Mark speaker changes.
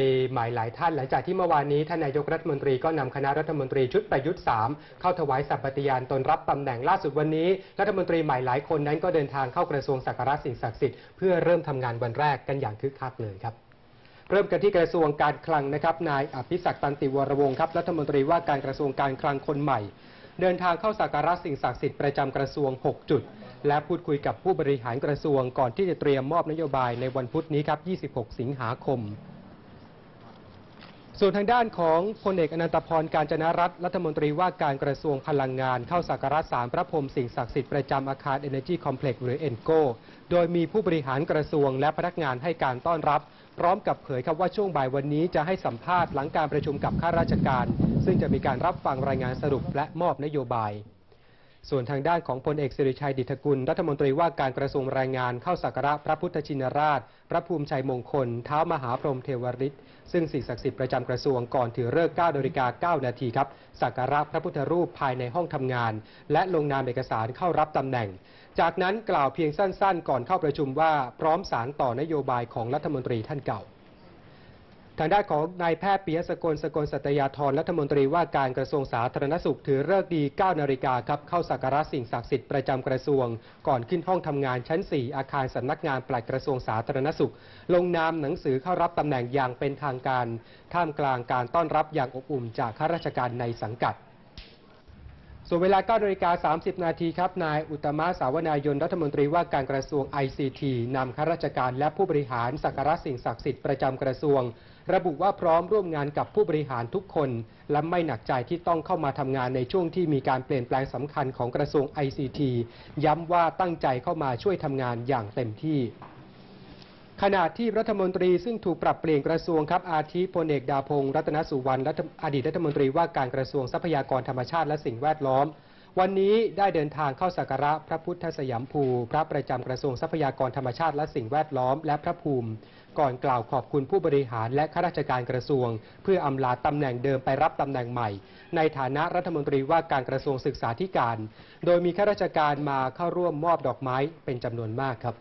Speaker 1: มีหมายหลายท่านหลังจากที่เมื่อวานนี้ท่านนายกรัฐมนตรีก็นำคณะรัฐมนตรีชุดประยุทธ์ 3 เข้าถวายสัปฏิญาณตนรับตำแหน่งล่าสุดวันนี้ รัฐมนตรีใหม่หลายคนนั้นก็เดินทางเข้ากระทรวงสักการะสิ่งศักดิ์สิทธิ์เพื่อเริ่มทำงานวันแรกกันอย่างคึกคักเลยครับเริ่มกันที่กระทรวงการคลังนะครับนายอภิศักดิ์ตันติวรวงศ์ครับรัฐมนตรีว่าการกระทรวงการคลังคนใหม่ เดินทางเข้าสักการะสิ่งศักดิ์สิทธิ์ประจำกระทรวง 6 จุด และพูดคุยกับผู้บริหารกระทรวงก่อนที่จะเตรียมมอบนโยบายในวันพุธนี้ครับ 26 สิงหาคม ส่วนทางด้านของพลเอกอนันตพรการจนรัตน์รัฐมนตรีว่าการกระทรวงพลังงานเข้าสักการะสารพระพรหมสิ่งศักดิ์สิทธิ์ประจำอาคาร Energy Complex หรือ ENCO โดยมีผู้บริหารกระทรวงและพนักงานให้การต้อนรับ พร้อมกับเผยครับว่าช่วงบ่ายวันนี้จะให้สัมภาษณ์หลังการประชุมกับข้าราชการ ซึ่งจะมีการรับฟังรายงานสรุปและมอบนโยบาย ส่วนทางด้านของพลเอกสิริชัยดิษฐกุล รัฐมนตรีว่าการกระทรวงแรงงานเข้าสักการะพระพุทธชินราช พระภูมิชัยมงคล เท้ามหาพรหมเทวฤทธิ์ซึ่งสิ่งศักดิ์สิทธิ์ประจำกระทรวงก่อนถือเลิกษ์9นาฬิกา9นาทีครับสักการะพระพุทธรูปภายในห้องทำงาน และลงนามเอกสารเข้ารับตำแหน่ง จากนั้นกล่าวเพียงสั้น ๆ ก่อนเข้าประชุมว่าพร้อมสารต่อนโยบายของรัฐมนตรีท่านเก่า ทางด้านของนายแพทย์ปิยสกลสกลสัตยาธรรัฐมนตรีว่าการกระทรวงสาธารณสุขถือเลิกดี9นาฬิกาครับเข้าสักการะสิ่งศักดิ์สิทธิ์ประจำกระทรวง ก่อนขึ้นห้องทำงานชั้น 4 อาคารสำนักงานปลัดกระทรวงสาธารณสุข ลงนามหนังสือเข้ารับตำแหน่งอย่างเป็นทางการ ท่ามกลางการต้อนรับอย่างอบอุ่นจากข้าราชการในสังกัด ส่วนเวลา9นาฬิกา30 นาทีครับ นายอุตตมะสาวนายนรัฐมนตรีว่าการกระทรวง ICT นำข้าราชการและผู้บริหารสักการะสิ่งศักดิ์สิทธิ์ประจำกระทรวง ระบุว่าพร้อมร่วมงานกับผู้บริหารทุกคน และไม่หนักใจที่ต้องเข้ามาทำงานในช่วงที่มีการเปลี่ยนแปลงสำคัญของกระทรวง ICT ย้ำว่าตั้งใจเข้ามาช่วยทำงานอย่างเต็มที่ ขณะที่รัฐมนตรีซึ่งถูกปรับเปลี่ยนกระทรวงครับอาทิพลเอกดาพงศ์รัตนสุวรรณอดีตรัฐมนตรีว่าการกระทรวงทรัพยากรธรรมชาติและสิ่งแวดล้อม วันนี้ได้เดินทางเข้าสักการะพระพุทธสยามภู พระประจำกระทรวงทรัพยากรธรรมชาติและสิ่งแวดล้อม และพระภูมิ ก่อนกล่าวขอบคุณผู้บริหารและข้าราชการกระทรวง เพื่ออำลาตำแหน่งเดิมไปรับตำแหน่งใหม่ ในฐานะรัฐมนตรีว่าการกระทรวงศึกษาธิการ โดยมีข้าราชการมาเข้าร่วมมอบดอกไม้เป็นจำนวนมากครับ